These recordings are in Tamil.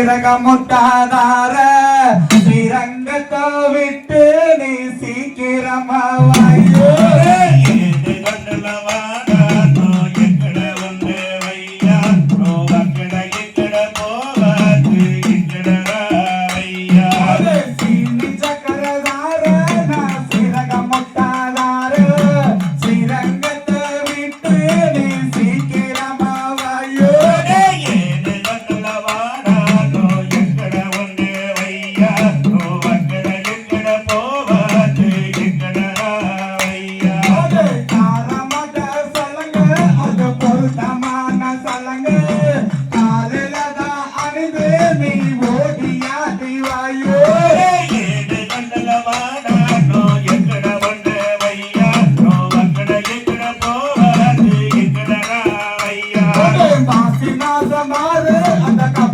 சிறகமுட்டாதார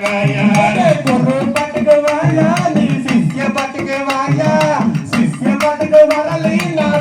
பட்டுக்குவாயா குரு பட்டுக்குவாயா நீ சிஷ்ய பட்டுக்குவாயா சிஷ்ய பட்டுக்கு வரலை நான்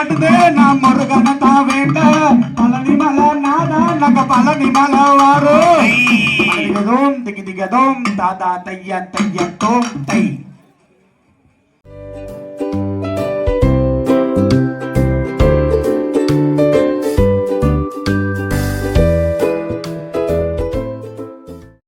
కట్టుదే నా మరుగన తావేట పలనిమల నాద నగ పలనిమల వారు. దిగదోం దిగి దిగదోం దాదా తయ్య తయ్యతో తై